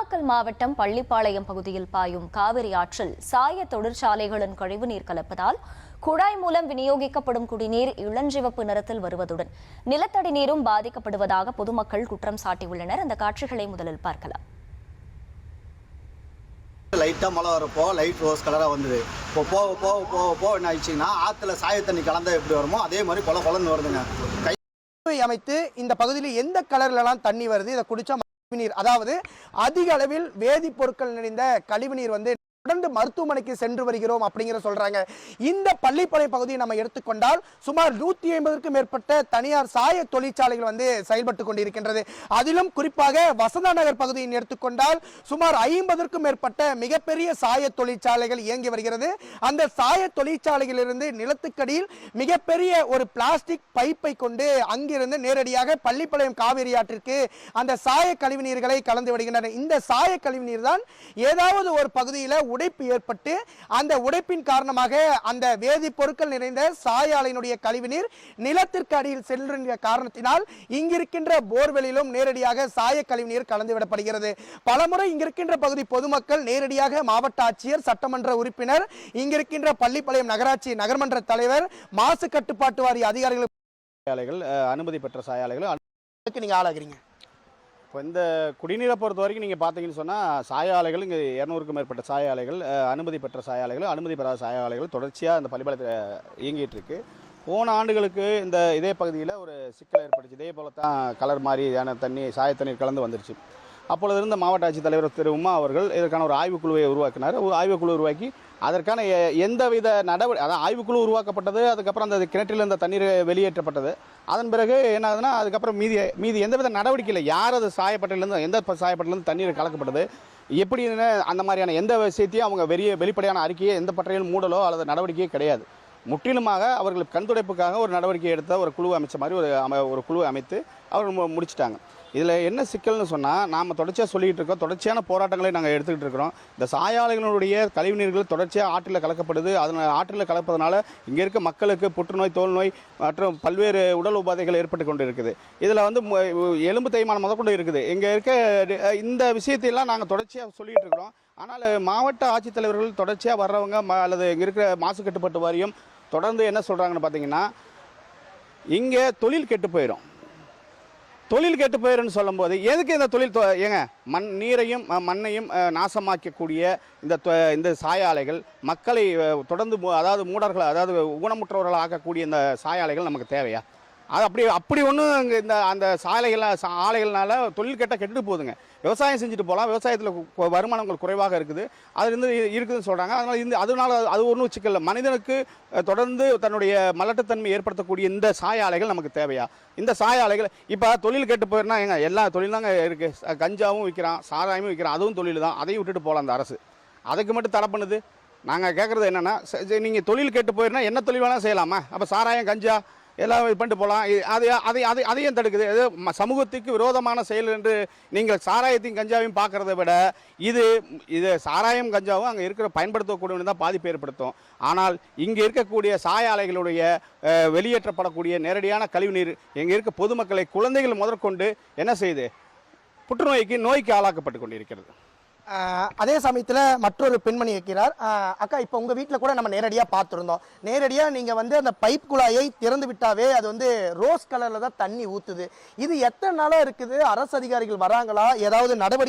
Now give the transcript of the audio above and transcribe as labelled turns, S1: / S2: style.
S1: நாமக்கல் மாவட்டம் பள்ளிப்பாளையம் பகுதியில் பாயும் காவிரி ஆற்றில் சாய தொழிற்சாலைகளின் கழிவுநீர் கலப்பதால் குழாய் மூலம் விநியோகிக்கப்படும் குடிநீர் இளஞ்சிவப்பு நிறத்தில் வருவதுடன் நிலத்தடி நீரும் பாதிக்கப்படுவதாக பொதுமக்கள் குற்றம் சாட்டியுள்ளனர். அந்த காட்சிகளை முதலில் பார்க்கலாம்.
S2: லைட்டாக மழை வரப்போ லைட் ரோஸ் கலராக வந்தது. இப்போ போக போக போக போக என்ன ஆயிடுச்சுன்னா ஆற்றுல சாய தண்ணி கலந்தா எப்படி வருமோ அதே மாதிரி கொல கொலன்னு வருதுங்க.
S3: அமைத்து இந்த பகுதியில் எந்த கலர்லலாம் தண்ணி வருது? இதை குடிச்சா கழிவுநீர். அதாவது அதிக அளவில் வேதிப்பொருட்கள் நிறைந்த கழிவுநீர் வந்து தொடர்ந்து மருத்துவமனைக்கு சென்று வருகிறோம் அப்படிங்கிற சொல்றாங்க. இந்த பள்ளிப்படை பகுதியை நம்ம எடுத்துக்கொண்டால் சுமார் நூத்தி ஐம்பதுக்கும் மேற்பட்ட தனியார் சாய தொழிற்சாலைகள் வந்து செயல்பட்டு கொண்டிருக்கின்றது. அதிலும் குறிப்பாக வசந்தா நகர் பகுதியை எடுத்துக்கொண்டால் சுமார் ஐம்பதற்கும் மேற்பட்ட மிகப்பெரிய சாய தொழிற்சாலைகள் இயங்கி வருகிறது. அந்த சாய தொழிற்சாலைகளிலிருந்து நிலத்துக்கடியில் மிகப்பெரிய ஒரு பிளாஸ்டிக் பைப்பை கொண்டு அங்கிருந்து நேரடியாக பள்ளிப்பாளையம் காவிரி ஆற்றிற்கு அந்த சாய கழிவுநீர்களை கலந்து விடுகின்றன இந்த சாய கழிவுநீர் தான் ஏதாவது ஒரு பகுதியில் உடைப்பு ஏற்பட்டு அந்த உடைப்பின் காரணமாக அந்த வேதிப்பொருட்கள் நிறைந்த சாய ஆலையினுடைய கழிவுநீர் நிலத்திற்கு அடியில் செல்கின்ற காரணத்தினால் இங்கிருக்கின்ற போர்வெளியிலும் நேரடியாக சாய கழிவுநீர் கலந்து விடப்படுகிறது பலமுறை இங்கிருக்கின்ற பகுதி பொதுமக்கள் நேரடியாக மாவட்ட ஆட்சியர் சட்டமன்ற உறுப்பினர் இங்கிருக்கின்ற பள்ளிப்பாளையம் நகராட்சி நகர்மன்ற தலைவர் மாசு கட்டுப்பாட்டு வாரிய அதிகாரிகள்
S4: சாயாலைகள் அனுமதி பெற்ற சாயாலைகள்
S3: நீங்க ஆளாகிறீங்க.
S4: இப்போ இந்த குடிநீரை பொறுத்த வரைக்கும் நீங்கள் பார்த்தீங்கன்னு சொன்னால் சாய ஆலைகள் இங்கே இரநூறுக்கும் மேற்பட்ட சாய ஆலைகள் அனுமதி பெற்ற சாய ஆலைகள் அனுமதி பெறாத சாய ஆலைகள் தொடர்ச்சியாக இந்த பள்ளிப்பாளையத்தில் இயங்கிட்டு இருக்கு. போன ஆண்டுகளுக்கு இந்த இதே பகுதியில் ஒரு சிக்கல் ஏற்பட்டுச்சு. இதே போல தான் கலர் மாதிரியான தண்ணி சாய தண்ணீர் கலந்து வந்துருச்சு. அப்பொழுது இருந்த மாவட்ட ஆட்சித்தலைவர் திரு உமா அவர்கள் இதற்கான ஒரு ஆய்வுக்குழுவை உருவாக்கினார். ஒரு ஆய்வுக்குழு உருவாக்கி அதற்கான எந்தவித நடவடிக்கை அதான் ஆய்வுக்குழு உருவாக்கப்பட்டது அதுக்கப்புறம் அந்த கிணற்றில் இருந்த தண்ணீர் வெளியேற்றப்பட்டது. அதன் பிறகு என்ன ஆகுதுன்னா அதுக்கப்புறம் மீதி மீதி எந்தவித நடவடிக்கை இல்லை. யார் அது சாயப்பட்டிலேருந்து எந்த ப- சாயப்பட்டிலேருந்து தண்ணீர் கலக்கப்பட்டது எப்படின்னு அந்த மாதிரியான எந்த விஷயத்தையும் அவங்க வெளியே வெளிப்படையான அறிக்கையை எந்த பற்றையும் மூடலோ அல்லது நடவடிக்கையே கிடையாது. முற்றிலுமாக அவர்கள் கண்துடைப்புக்காக ஒரு நடவடிக்கை எடுத்த ஒரு குழு அமைச்ச மாதிரி ஒரு ஒரு குழு அமைத்து அவர்கள் முடிச்சிட்டாங்க. இதில் என்ன சிக்கல்னு சொன்னால் நாம் தொடர்ச்சியாக சொல்லிகிட்டு இருக்கோம். தொடர்ச்சியான போராட்டங்களை நாங்கள் எடுத்துக்கிட்டு இருக்கிறோம். இந்த சாயாலைகளுடைய கழிவுநீர்கள் தொடர்ச்சியாக ஆற்றில் கலக்கப்படுது. அதனால் ஆற்றில் கலப்பதனால இங்கே இருக்க மக்களுக்கு புற்றுநோய் தோல் நோய் மற்றும் பல்வேறு உடல் உபாதைகள் ஏற்பட்டு கொண்டு இருக்குது இதில் வந்து எலும்பு தேய்மானம் முதற்கொண்டு இருக்குது. இங்கே இருக்க இந்த விஷயத்தையெல்லாம் நாங்கள் தொடர்ச்சியாக சொல்லிகிட்டு இருக்கிறோம். ஆனால் மாவட்ட ஆட்சித்தலைவர்கள் தொடர்ச்சியாக வர்றவங்க அல்லது இங்கே இருக்கிற மாசு கட்டுப்பாட்டு வாரியம் தொடர்ந்து என்ன சொல்கிறாங்கன்னு பார்த்தீங்கன்னா இங்கே தொழில் கெட்டு போயிடும். தொழில் கெட்டு போயிருன்னு சொல்லும்போது எதுக்கு இந்த தொழில் தொ- ஏங்க மண் நீரையும் மண்ணையும் நாசமாக்கக்கூடிய இந்த இந்த சாயாலைகள் மக்களை தொடர்ந்து அதாவது மூடர்கள் அதாவது ஊனமுற்றவர்கள் ஆக்கக்கூடிய இந்த சாயாலைகள் நமக்கு தேவையா? அது அப்படி அப்படி ஒன்றும் இங்கே இந்த அந்த சாலைகள் சா- ஆலைகள்னால தொழில் கெட்ட கெட்டு போகுதுங்க. விவசாயம் செஞ்சுட்டு போகலாம். விவசாயத்தில் வருமானங்கள் குறைவாக இருக்குது. அது இருந்து இருக்குதுன்னு சொல்கிறாங்க அதனால் இந்த அதனால அது ஒன்றும் சிக்கல் மனிதனுக்கு தொடர்ந்து தன்னுடைய மலட்டுத்தன்மை ஏற்படுத்தக்கூடிய இந்த சாய ஆலைகள் நமக்கு தேவையா? இந்த சாய ஆலைகள் இப்போ தொழில் கெட்டு போயிருந்தா ஏங்க எல்லா தொழில் தாங்க இருக்குது கஞ்சாவும் விற்கிறான் சாராயமும் விற்கிறான் அதுவும் தொழில் தான். அதையும் விட்டுட்டு போகலாம் அந்த அரசு. அதுக்கு மட்டும் தடை பண்ணுது. நாங்கள் கேட்குறது என்னென்னா நீங்கள் தொழில் கெட்டு போயிருந்தா என்ன தொழில் வேணால் செய்யலாமா? அப்போ சாராயம் கஞ்சா எல்லாம் இது பண்ணிட்டு போகலாம் அது அதை அதை அதையும் தடுக்குது. இது சமூகத்துக்கு விரோதமான செயல் என்று நீங்கள் சாராயத்தையும் கஞ்சாவையும் பார்க்குறத விட இது இது சாராயம் கஞ்சாவும் அங்கே இருக்கிற பயன்படுத்தக்கூடிய தான் பாதிப்பு ஏற்படுத்தும் ஆனால் இங்கே இருக்கக்கூடிய சாய ஆலைகளுடைய வெளியேற்றப்படக்கூடிய நேரடியான கழிவுநீர் இங்கே இருக்க பொதுமக்களை குழந்தைகள் முதற்கொண்டு என்ன செய்யுது புற்றுநோய்க்கு நோய்க்கு ஆளாக்கப்பட்டு கொண்டிருக்கிறது.
S3: அதே சமயத்தில் மற்றொரு பெண்மணி இருக்கிறார். அக்கா இப்போ உங்கள் வீட்டில் கூட நம்ம நேரடியாக பார்த்துருந்தோம். நேரடியாக நீங்கள் வந்து அந்த பைப் குழாயை திறந்து விட்டாவே அது வந்து ரோஸ் கலரில் தான் தண்ணி ஊற்றுது இது எத்தனை நாளாக இருக்குது? அரசு அதிகாரிகள் வராங்களா? ஏதாவது நடவடிக்கை